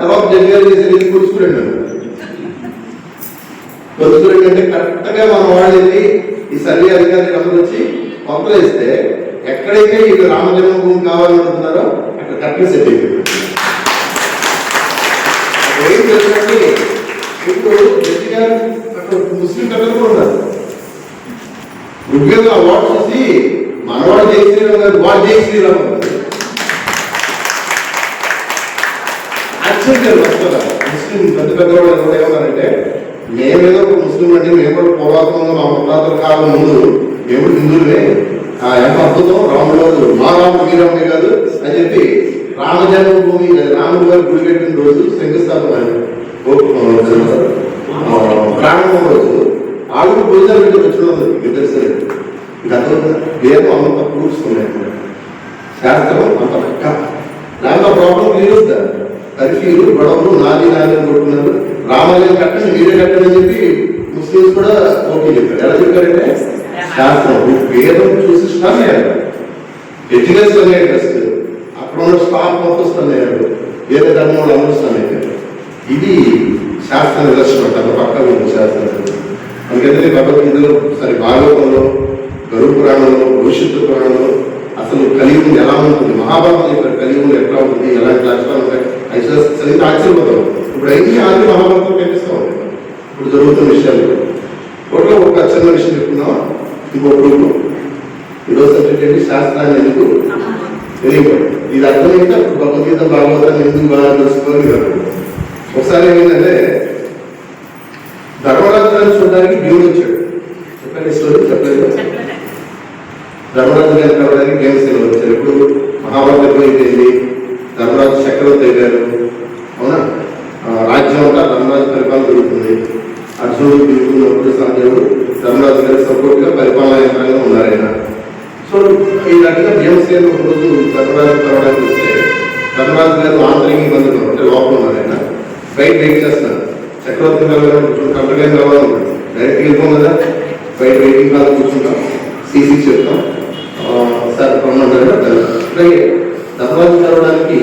తర్వాత జడ్జి చేసి వెళ్ళి కూర్చుకురండి కూర్చుకురండి అంటే కరెక్ట్గా మన వాళ్ళని ఈ సర్వే అధికారులు అందరూ వచ్చి పంపలేస్తే వేస్తే ఎక్కడైతే వీళ్ళు రామజన్మభూమి కావాలనుకుంటున్నారో అక్కడ కరెక్ట్గా సెట్ అయిపోయింది. ఏం తెలుసండి ఇప్పుడు జడ్జి గారు అక్కడ ముస్లిం కట్టలు కూడా ఉన్నారు. ముఖ్యంగా అవార్డు చూసి మనవాడు జై శ్రీరామ్ గారు వాడు జై శ్రీరామ్. అన్నారు ఆశ్చర్యం ముస్లిం పెద్ద పెద్దవాళ్ళు ఎవరు ఏమన్నారంటే మేమేదో ఒక ముస్లిం అంటే మేము కూడా పూర్వాత్మంగా మా పురాతన కాలం ముందు మేము హిందువులే ఆ ఎంత అద్భుతం రాముడు గారు మా రాముడు మీ రాముడే కాదు అని చెప్పి రామజన్మభూమి రాముడు గారు గుడి కట్టిన రోజు శంకుస్థాపన ప్రారంభం రోజు ఆవిడ పూజలు పెట్టి వచ్చినది మీకు తెలుసు ఇది అర్థం వేదం అంత కూర్చున్నాయి శాస్త్రం అంత పక్క దాంట్లో ప్రాబ్లం క్లియర్ కర్ఫ్యూలు గొడవలు నాది నాది అని కొట్టుకున్నారు రామాలయం కట్టండి మీరే కట్టండి అని చెప్పి ముస్లిమ్స్ కూడా ఓకే చెప్పారు. ఎలా చెప్పారంటే శాస్త్రం వేదం చూసి స్టార్ట్ అయ్యారు. ఎడ్యుకేషన్ అనే ట్రస్ట్ అక్కడ ఉన్న స్టాఫ్ మొత్తం వేరే ధర్మం వాళ్ళు అందరూ ఇది శాస్త్ర నిదర్శనం అంటారు. పక్కన ఉంది శాస్త్రం. అందుకని భగవద్గీతలో సరే భాగవతంలో గరువు పురాణంలో భవిష్యత్తు పురాణంలో అసలు కలియుగం ఎలా ఉంటుంది? మహాభారతం ఇక్కడ కలియుగం ఎట్లా ఉంటుంది ఎలాంటి లక్షణాలు చదివితే ఆశ్చర్యపోతాం ఇప్పుడు అయితే ఆది మహాభారతం కనిపిస్తూ ఇప్పుడు జరుగుతున్న విషయాలు. ఒకటి ఒక చిన్న విషయం చెప్తున్నాం. ఇంకొక ఈరోజు సబ్జెక్ట్ ఏంటి? శాస్త్రాన్ని ఎందుకు? వెరీ గుడ్ ఇది అర్థమైతే భగవద్గీత భాగవతాన్ని ఎందుకు బాగా తెలుసుకోవాలి. ఒకసారి ఏమైందంటే ధర్మరాజు గారిని చూడడానికి భీముడు వచ్చాడు. చెప్పండి స్టోరీ చెప్పలేదు. ధర్మరాజు గారిని కలవడానికి భీమసేన వచ్చారు? ఇప్పుడు మహాభారతం అయిపోయింది ధర్మరాజు చక్రవర్తి అయ్యారు. కూడా ధర్మరాజు పరిపాలన జరుగుతుంది. అర్జునుడు తిరుగుతున్నప్పుడు సంజయుడు ధర్మరాజు గారి సపోర్ట్గా పరిపాలన యంత్రంగా ఉన్నారు ఆయన. సో ఈ రకంగా భీమసేన ఒక రోజు ధర్మరాజు కలవడానికి వస్తే ధర్మరాజు గారు ఆంతరిక బంధువులు అంటే లోపల ఉన్నారు ఆయన. బయట వెయిట్ చేస్తున్నారు. చక్రవర్తి గారు కూర్చొని కంపెనీ కావాలి డైరెక్ట్ వెళ్ళిపోం కదా. బయట వెయిటింగ్ కాల్ కూర్చుంటాం. సీసీ చెప్తాం సార్ రమ్మంటారు ధర్మరాజు కలవడానికి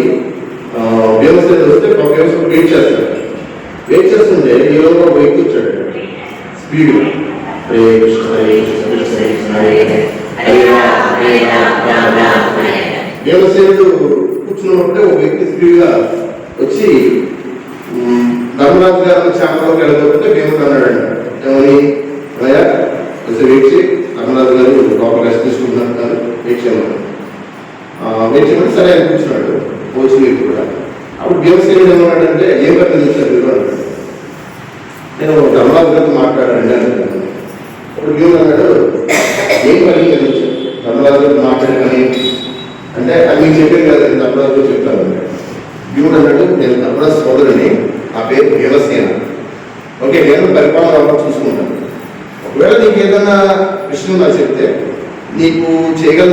వ్యవస్థ వస్తే ఒక వ్యవస్థ వెయిట్ చేస్తారు. ఈ లోపల ఒక వ్యక్తి వచ్చాడు. స్పీడ్ హరే కృష్ణ హరే కృష్ణ కృష్ణ కృష్ణ. దేవసేనుడు కూర్చున్నప్పుడే ఒక వ్యక్తి స్పీడ్గా వచ్చి ఉమ్, ధర్మరాజు గారిని చాపలోకి వెళ్ళబోతుంటే భీముడు అన్నాడు ఏమని? అయ్యా కొంచెం వెయిట్ చేయి ధర్మరాజు గారు లోపల రెస్ట్ తీసుకుంటున్నారు వెయిట్ చేయమని ఆ, వెయిట్ చేయమని సరే అని కూర్చున్నాడు. కూడా. అప్పుడు భీమసేనుడు ఏమన్నాడంటే ఏం పని చేశారు నేను ఒక గారితో మాట్లాడానండి అన్నాడు అప్పుడు అన్నాడు ఏం పని తెలుసు ధర్మరాజు గారితో అంటే అది మీకు చెప్పేది కదా నేను ధర్మరాజుతో చెప్తాను. అన్నాడు. అన్నాడు నేను ధర్మరాజు సోదరుని ఆ పేరు భీమసేన ఓకే నేను పరిపాలన అవ్వాలి చూసుకుంటాను. ఒకవేళ నీకు ఏదైనా విషయం నాకు చెప్తే నీకు చేయగల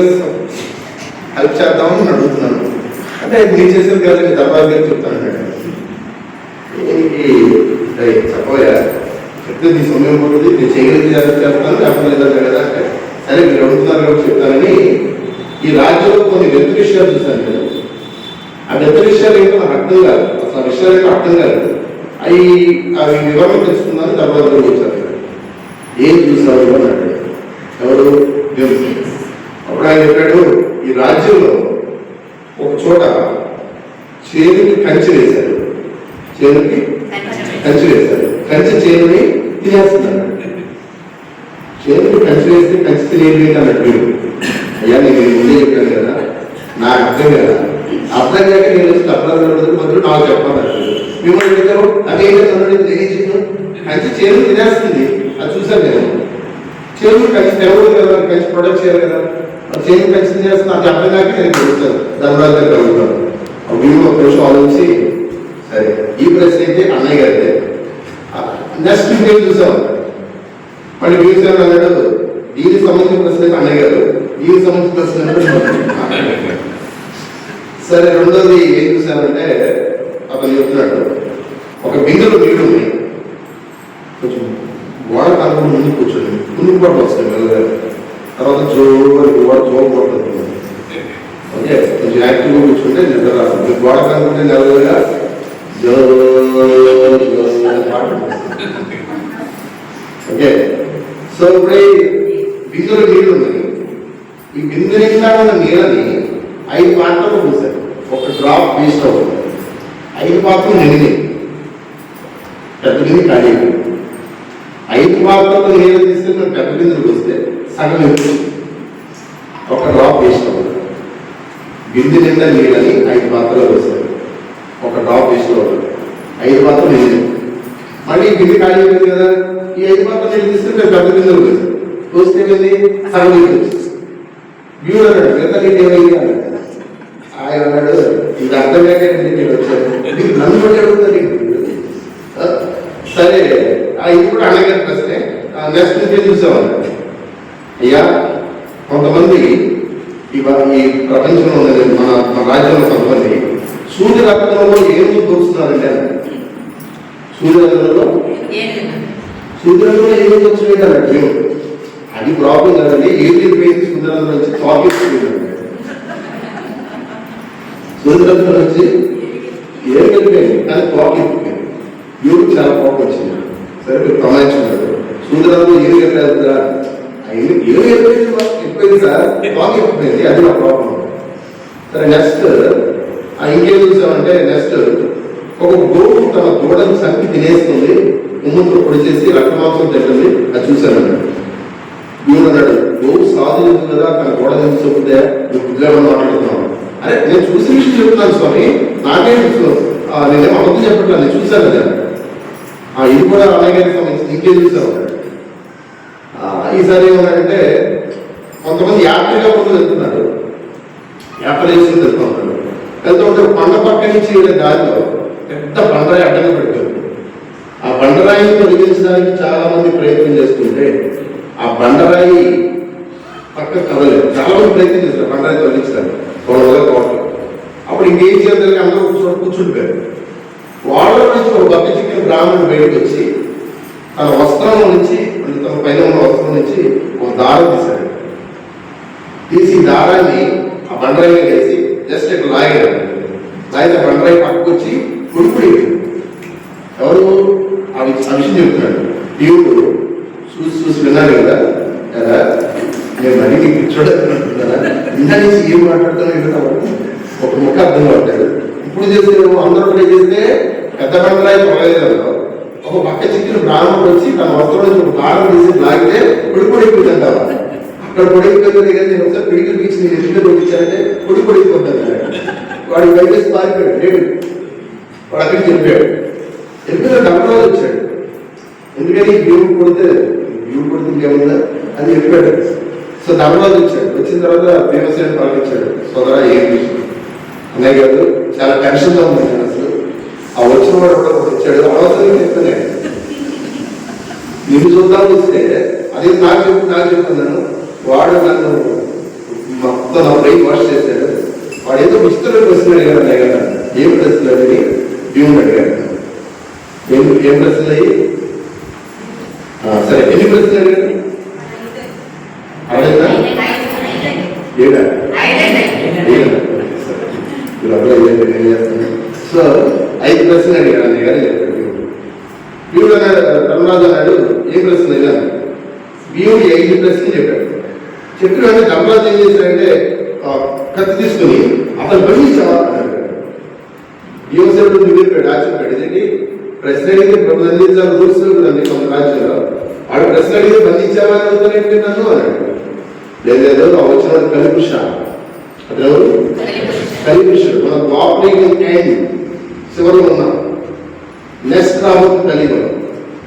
హెల్ప్ చేద్దామని నేను అడుగుతున్నాను. అంటే నేను చేసేది కాదు నేను ధర్మరాజు గారు చెప్తాను అన్నాడు. ఏంటి "ఏయ్, చెప్పవయ్యా చెప్తే నీ సమయం పడుతుంది నేను చేయగలిగి చేస్తాను చెప్పలేదంటే కదా అంటే సరే మీరు అడుగుతున్నారు కాబట్టి చెప్తానని ఈ రాజ్యంలో కొన్ని వ్యక్తి విషయాలు చూశాను నేను. ఆ వ్యక్తి విషయాలు ఏంటో నాకు అర్థం కాదు. అసలు ఆ విషయాలు ఏంటో అర్థం కాదు. అవి అవి వివరణ తెలుసుకున్నాను తర్వాత వచ్చాను ఏం చూసావు అని అడిగాడు ఎవరు? దేవుడు. అప్పుడు ఆయన చెప్పాడు ఈ రాజ్యంలో ఒక చోట చేనుకి కంచి వేశారు. చేనుకి కంచి వేశారు కంచి చేనుని తినేస్తున్నాడు చేతులు కంచి వేస్తే కంచి తినేది అన్నట్టు వీడు. అయ్యా నేను ముందే చెప్పాను కదా. నాకు అర్థం కదా. అర్థం కాక నేను వచ్చి అర్థం మొదలు నాకు చెప్పాను మిమ్మల్ని అడిగారు అదే కంచె చేను తినేస్తుంది. అది చూసాను నేను. చేను కంచి తెలవదు కదా కంచి ప్రొడక్ట్ చేయాలి కదా. ఆ కంచి కలిసి నాకు అర్థం కాక నేను తెలుస్తాను ధర్మరాజు గారికి మేము ఒక రోజు ఆలోచించి సరే ఈ ప్రశ్న అయితే అన్నయ్య గారిదే. నెక్స్ట్ ఇంకేం చూసాం. మళ్ళీ వీళ్ళు సార్ అన్నాడు దీనికి సంబంధించిన ప్రశ్న అయితే అన్నయ్య గారు. దీనికి సంబంధించిన ప్రశ్న సరే రెండోది ఏం చూసానంటే అతను చెప్తున్నాడు. ఒక బిందెలో నీళ్ళు ఉన్నాయి. కొంచెం గోడ కాకుండా ముందు కూర్చొని ముందుకు పడి వస్తాయి మెల్లగారు తర్వాత జోరు గోడ జోరు పడుతుంది ఓకే? కొంచెం యాక్టివ్గా కూర్చుంటే నిద్ర రాదు. మీరు గోడ కాకుండా నెలగా ఓకే సో ఇప్పుడు బిందులో నీళ్ళు ఉన్నాయి. ఈ బిందు నిండా ఉన్న నీళ్ళని ఐదు పాత్రలు పోసారు. ఒక డ్రాప్ వేస్ట్ అవుతుంది ఐదు పాత్రలు నిండి పెద్ద బిందు ఖాళీ. ఐదు పాత్రలు నీళ్ళు తీసుకుని పెద్ద బిందులు సగం ఒక డ్రాప్ వేస్ట్ అవుతుంది బిందు నిండా నీళ్ళని ఐదు పాత్రలు పోసారు. డ్రాప్ వేస్ట్ ఐదు పాత్రలు నిండి మళ్ళీ బిల్లు ఖాళీ అయిపోయింది కదా ఈ ఐదు పాత్రలు నీళ్ళు తీసుకుంటే పెద్ద బిల్లు పోసారు పోస్తే ఏమైంది? సగం వ్యూ అన్నాడు మిగతా నీళ్ళు ఏమైంది? ఆయన అన్నాడు ఇది అర్థం అర్థమేక నేను వచ్చాను ఇది నన్ను బట్టి అడుగుతుంది సరే ఇది కూడా అడగారు ప్రశ్నే నెక్స్ట్ నుంచి చూసామన్నాడు అయ్యా కొంతమంది ఈ ప్రపంచంలో ఉన్నది మన మన రాజ్యంలో కొంతమంది సూర్యరత్నంలో ఏం దొరుకుతున్నారంటే సూర్యరత్నంలో? సూర్యరత్నంలో ఏం మేము అది? ప్రాబ్లం కదండి. ఏది పోయింది సూర్యరత్నం నుంచి టాపిక్ సూర్యరత్నం నుంచి ఏం వెళ్ళిపోయింది కానీ టాపిక్ యూకి చాలా కోపం వచ్చింది. సరే మీరు గమనించుకున్నారు సూర్యరత్నం ఏం వెళ్ళలేదు కదా ఏం వెళ్ళిపోయింది సార్ టాపిక్ అది నా ప్రాబ్లం సరే నెక్స్ట్ ఇంకేం చూసామంటే నెక్స్ట్ ఒక గోవు తన దూడను చంపి తినేస్తుంది ఉమ్ముతో పొడి చేసి రక్తమాంసం తింటుంది అది చూశాను. దేవుడు అన్నాడు గోవు సాధు కదా? తన గోడ నుంచి చెప్తే? నువ్వు పిల్లలు మాట్లాడుతున్నావు. అరే నేను చూసిన విషయం చెప్తున్నాను స్వామి నాకే నేనేం అబద్ధం చెప్పట్లేదు నేను చూశాను కదా. ఆ, ఇది కూడా అలాగే సంబంధించి ఇంకేం చూసావు ఈసారి ఏమన్నాడంటే కొంతమంది యాత్రగా ముందు వెళ్తున్నారు. యాత్ర చేసి వెళ్తూ వెళ్తుంటే కొండ పక్క నుంచి వెళ్ళే దారిలో పెద్ద బండరాయి అడ్డంగా పెడుతుంది. ఆ బండరాయిని తొలగించడానికి చాలా మంది ప్రయత్నం చేస్తుంటే ఆ బండరాయి పక్క కదలేదు చాలా మంది ప్రయత్నం చేస్తారు బండరాయి తొలగించడానికి. గొడవగా అప్పుడు ఇంకేం చేయాలి అందరూ కూర్చొని కూర్చుంటారు. వాళ్ళ నుంచి ఒక బక్క చిక్కిన బ్రాహ్మణుడు బయటకు వచ్చి తన వస్త్రం నుంచి తన పైన ఉన్న వస్త్రం నుంచి ఒక దారం తీశాడు. తీసి దారాన్ని ఆ బండరాయి వేసి జస్ట్ ఇట్లా లాగారు లాగితే బండరాయి పక్కకు వచ్చి కుడిపుడి ఎవరు? ఆ విషయం చెప్తున్నాడు. దేవుడు చూసి చూసి విన్నాడు కదా? కదా? నేను మళ్ళీ నీకు చూడగలుగుతున్నారా ఇందా ఏం మాట్లాడుతున్నా వింటా ఒక ముఖ అర్థం పడ్డాడు ఇప్పుడు చేస్తే నువ్వు అందరూ కూడా చేస్తే పెద్ద బండరాయి పొగలేదు ఒక పక్క చిక్కిన బ్రాహ్మణుడు వచ్చి తన వస్త్రం నుంచి ఒక దారం తీసి లాగితే పొడి పొడిపోతుంటావా అక్కడ పొడిపోతుంది కానీ నేను ఒకసారి పిడికి బీచ్ నేను పొడి పొడిపోతుంది వాడు వైద్యస్ పారిపోయాడు. లేడు. వాడు అక్కడికి చెప్పాడు ఎందుకంటే డబ్బులో వచ్చాడు. ఎందుకని వ్యూ కొడితే వ్యూ కొడితే ఇంకేముందా? అని చెప్పాడు సో ధర్మరాజు వచ్చాడు. వచ్చిన తర్వాత భీమసేన పాలించాడు సోదరా ఏం విషయం అన్నయ్య గారు చాలా టెన్షన్గా ఉంది నేను అసలు. ఆ వచ్చిన వాడు కూడా వచ్చాడు. అవసరం చెప్తున్నాడు నిన్ను చూద్దాం వస్తే అది నాకు చెప్పు నాకు చెప్తున్నాను వాడు నన్ను మొత్తం నా బ్రెయిన్ వాష్ చేశాడు. వాడు ఏదో మిస్టర్ ప్రశ్న అడిగాడు అన్నయ్య గారు. ఏం ప్రశ్న అడిగి? దేవుడు అడిగాడు. ఏం ఏం ప్రశ్నలు అయ్యి? సరే ఎన్ని ప్రశ్నలు అడిగాడు? అడగదా ఏడా? సో ఐదు ప్రశ్నలు అడిగాడు అన్నయ్య గారు చెప్పాడు దేవుడు. అన్నాడు ధర్మరాజు అన్నాడు ఏం ప్రశ్న అడిగాను దేవుడు ఐదు ప్రశ్నలు చెప్పాడు. చెప్పిన వెంటనే ధర్మరాజు ఏం చేశాడంటే ఆ, కత్తి తీసుకుని అతను అన్నాడు యువసేపుడు నిలిపాడు ఆశ్చర్యపడి ఇదేంటి ప్రశ్న అడిగితే బంధించాలి రూల్స్ కదండి కొంత రాజ్యంలో. వాడు ప్రశ్న అడిగితే బంధించావా అని అడుగుతానేంటి నన్ను అన్నాడు. లేదు ఆ వచ్చిన కలిపుష. అతను కలిపుషుడు మన ద్వాపరిక ఎండ్ చివరి ఉన్నాం నెక్స్ట్ రాబోతుంది కలియుగం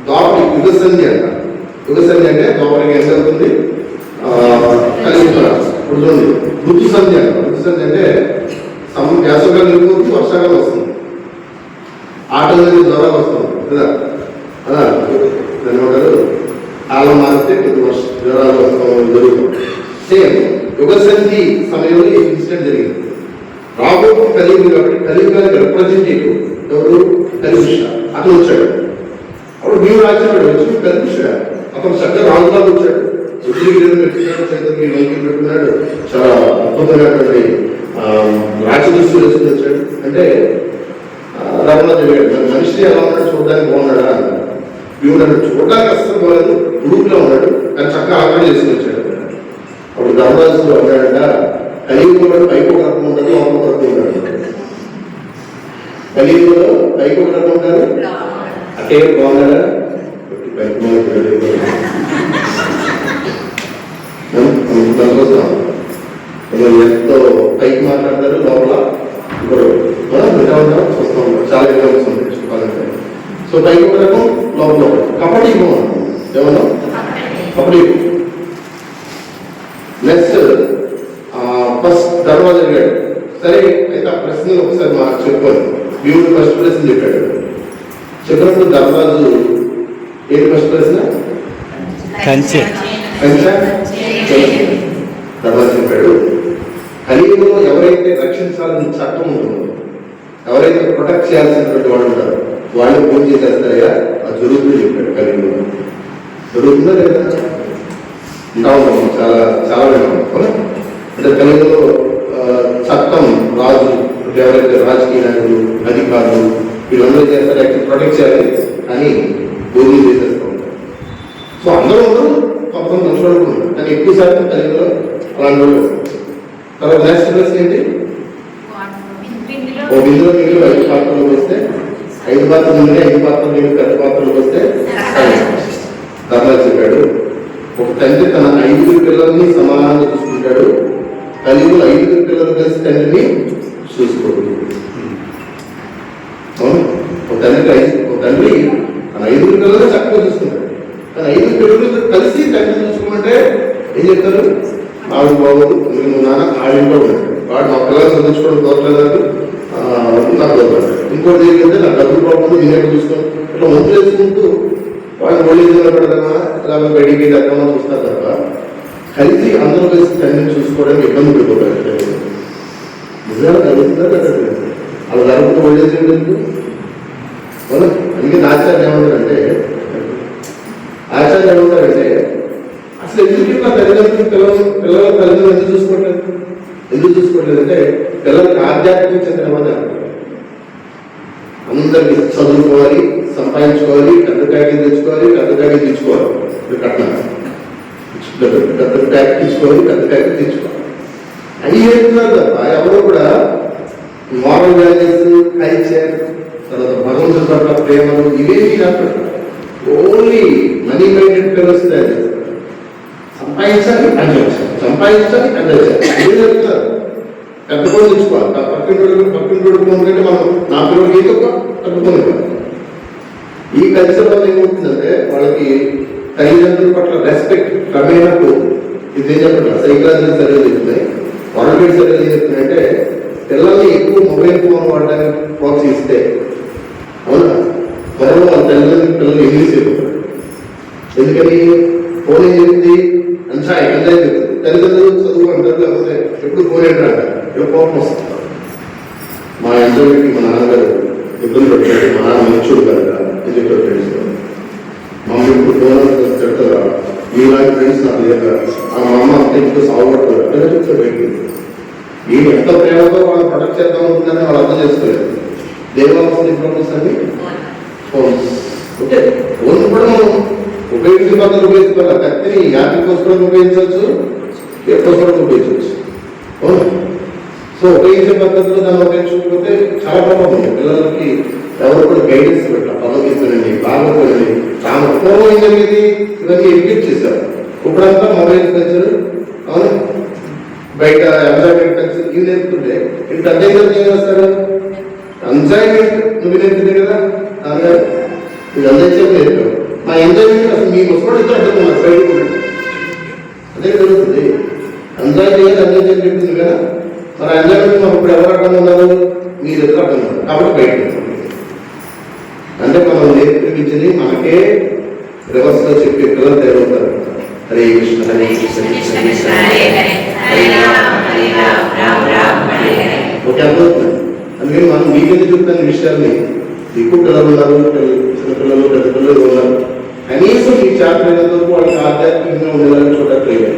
ద్వాపరి యుగ సంధి అంట. యుగ సంధి అంటే ఎంత అవుతుంది ఉంటుంది ఇప్పుడు చూడండి ఋతు సంధ్య ఋతు సంధి అంటే సమ వేసవకాలం వెళ్ళిపోతుంది వర్షాకాలం వస్తుంది. ఆటలు అనేది జ్వరాలు వస్తుంది కదా? అదా ధన్యవాదాలు. కాలం మారితే కొద్ది వర్ష జ్వరాలు వస్తాం జరుగుతుంది సేమ్ యుగ సంధి సమయంలో ఈ ఇన్సిడెంట్ జరిగింది. రాబో కలియుగం కాబట్టి కలియుగానికి రిప్రజెంటేటివ్ ఎవరు? కలిపుష అతను వచ్చాడు. అప్పుడు మేము రాజ్యం వచ్చి కలిపుషుడు అతను చక్కగా రాజులా వచ్చాడు. పెట్టుకున్నాడు చాలా అద్భుతమైనటువంటి రాజదృష్టి వేసుకుని వచ్చాడు అంటే ఆ, మనిషి ఎలా ఉన్నాడు చూడడానికి బాగున్నాడా అన్నాడు వీడు అన్నాడు చూడడానికి అస్సలు బాగాలేదు ఉడుకులో ఉన్నాడు కానీ చక్కగా ఆకలి చేసుకుని వచ్చాడు అప్పుడు ధర్మరాజు అన్నాడంట కలియుగంలో పైకి ఒక రకం ఉంటుంది లోపల ఒక రకం ఉంటాడు కలియుగంలో పైకి ఒక రకం ఉంటారు అటే బాగున్నాడా? సో పైకి ఒక రకం లోపల. కబడ్డీ బాగుంది ఏమన్నా కబడ్డీ. నెక్స్ట్ ఫస్ట్ ధర్మరాజు అడిగాడు సరే అయితే ఆ ప్రశ్న ఒకసారి మాకు చెప్పాను వీడు ఫస్ట్ ప్రశ్న చెప్పాడు. చెప్పినప్పుడు ధర్మరాజు ఏంటి ఫస్ట్ ప్రశ్న కంచె. కంచా. చెప్పాడు. కలియుగంలో ఎవరైతే రక్షించాలని చట్టం ఉంటుందో ఎవరైతే ప్రొటెక్ట్ చేయాల్సినటువంటి వాళ్ళు ఉంటారో వాళ్ళు ఫోన్ చేసేస్తారయ్యా? ఆ జరుగుతుంది చెప్పాడు కలిగి జరుగుతుందా లేదా? ఇంకా చాలా చాలా విన్నాం అంటే తెలుగులో చట్టం రాజు ఎవరైతే రాజకీయ నాయకులు అధికారులు వీళ్ళందరూ చేస్తారు? యాక్చువల్ ప్రొటెక్ట్ చేయాలి అని భూమి చేసేస్తూ ఉంటారు. సో అందరూ ఉండరు కొంతమంది మంచి కానీ ఎక్కువ శాతం తెలుగులో అలాంటి వాళ్ళు తర్వాత నెక్స్ట్ ప్లస్ ఏంటి ఓ బిందులో నీళ్ళు ఐదు పాత్రలు వస్తే ఐదు పాత్రలు ఉంటే ఐదు పాత్రలు నీళ్ళు పెద్ద పాత్రలు వస్తే ధర్మరాజు చెప్పాడు ఒక తండ్రి తన ఐదుగురు పిల్లల్ని సమానంగా చూసుకుంటాడు. కలియుగంలో ఐదుగురు పిల్లలు కలిసి తండ్రిని చూసుకోడు. అవును? ఒక తండ్రికి ఒక తండ్రి తన ఐదుగురు పిల్లలు చక్కగా చూసుకుంటాడు. తన ఐదు పిల్లలు కలిసి తండ్రిని చూసుకోమంటే ఏం చెప్తారు ఆవిడ బాబు నువ్వు నాన్న ఆడింట్లో కూడా ఉంటాడు. వాడు మా పిల్లలు చదివించుకోవడం తోటలేదు నాకు దొరకదు ఇంకోటి ఏంటంటే నాకు డబ్బులు బాగుంది నేనే చూసుకోను. ఇట్లా ముందు చేసుకుంటూ వాళ్ళు ఒళ్ళు పెడతామా? లేకపోతే బయటికి వెళ్దామా చూస్తారు తప్ప. కలిసి అందరూ కలిసి తండ్రిని చూసుకోవడానికి ఇబ్బంది పడిపోతారు. నిజంగా జరుగుతుందా జరగట్లేదు అలా జరుగుతూ ఒళ్ళు అందుకే ఆచార్య ఏమంటారంటే ఆచార్య ఏమంటారంటే అసలు ఎందుకు నా తల్లిదండ్రులు? పిల్లలు పిల్లల తల్లిదండ్రులు ఎందుకు చూసుకోవట్లేదు? ఎందుకు చూసుకోవట్లేదంటే పిల్లలకి ఆధ్యాత్మిక చెందిన అందరికి చదువుకోవాలి సంపాదించుకోవాలి పెద్ద ప్యాకేజ్ తెచ్చుకోవాలి పెద్ద ప్యాకేజ్ తెచ్చుకోవాలి ఇప్పుడు డబ్బులు పెద్ద ప్యాకేజ్ తీసుకోవాలి పెద్ద ట్యాక్ తీసుకోవాలి అవి చెప్తున్నారు తప్ప ఎవరు కూడా మారల్ వాల్యూస్ కల్చర్ తర్వాత భగవంతుడి పట్ల ప్రేమలు ఇవేమి కాకుండా ఓన్లీ మనీ మైండెడ్ పిల్లర్స్ తయారు చేస్తారు సంపాదించాలి అందించాలి సంపాదించాలి అందించాలి ఏం చెప్తారు పెద్ద కూడా తెచ్చుకోవాలి. ఆ పక్కింటి పక్కింటి కంటే మనం నా పిల్లలకి ఏదో తగ్గుకొని ఈ కల్చర్ వల్ల ఏమవుతుందంటే వాళ్ళకి తల్లిదండ్రుల పట్ల రెస్పెక్ట్ క్రమేణా పోతుంది ఇదే చెప్పండి సైకాలజీ సర్వే చేస్తున్నాయి. వాలంటీర్ సర్వే చేస్తున్నాయంటే పిల్లల్ని ఎక్కువ మొబైల్ ఫోన్ వాడడానికి ప్రోత్సహిస్తే అవునా? త్వరలో వాళ్ళ తల్లిదండ్రులు పిల్లలు ఇంగ్లీష్ చెబుతారు ఎందుకని? ఫోన్ ఏం చెప్పింది? అంతా అంచాయి చెప్తుంది తల్లిదండ్రులు చదువు అంటారు లేకపోతే ఎప్పుడు ఫోన్ ఏంటంట ఎప్పుడు కోపం వస్తుంది. మా ఇంట్లో మా నాన్న వాళ్ళు అర్థం చేసుకోలేదు. దేవాలయం ఇంప్రూవ్మెంట్స్ అని ఫోన్స్. ఓకే ఫోన్ కూడా మనం ఉపయోగించే పద్ధతి ఉపయోగించుకోవాలి? కత్తిని యాపిల్ కోసం ఉపయోగించవచ్చు? ఏ కోసం ఉపయోగించవచ్చు? సో ఉపయోగించే పద్ధతిలో దాన్ని ఉపయోగించుకుంటే చాలా ప్రభావం ఉంది పిల్లలకి ఎవరు కూడా గైడెన్స్ పెట్టాలి. భగవద్గీతనండి బాగోపోయింది తాము పూర్వం ఏం జరిగింది? ఇవన్నీ ఎడ్యుకేట్ చేశారు. ఇప్పుడంతా మొబైల్ కల్చర్ అవును? బయట ఎంజాయ్మెంట్ కల్చర్ ఇవి నేర్పుతుంటే ఇంత అదే ఏం చేస్తారు ఎంజాయ్మెంట్ నువ్వు నేర్పుతుంది కదా? నాన్నగారు ఇది ఎంజాయ్ చేసి నేర్పావు ఎంజాయ్మెంట్ అసలు మీ ముసలి ఇద్దరు అర్థం ఉన్నారు అదే జరుగుతుంది. ఎంజాయ్ చేయాలి ఎంజాయ్ చేయాలి చెప్తుంది కదా? మరి ఎంజాయ్మెంట్ మనం ఇప్పుడు ఎవరు అర్థం ఉన్నారు? మీరు ఎదురు అర్థం ఉన్నారు. కాబట్టి బయట అంటే మనం నేర్పించింది మనకే రివర్స్లో చెప్పే పిల్లలు తయారవుతారు. హరే కృష్ణ హరే కృష్ణ కృష్ణ కృష్ణ. హరే హరే హరే రామ హరే రామ రామ రామ హరే హరే. ఓకే అర్థమవుతుంది అందుకని మనం మీకెందుకు చెప్తాను ఈ విషయాల్ని ఎక్కువ పిల్లలు ఉన్నారు పిల్లలు- చిన్న పిల్లలు పెద్ద పిల్లలు ఉన్నారు. కనీసం ఈ చేత వాళ్ళకి ఆధ్యాత్మికంగా ఉండేలాగా చూడట్లేదు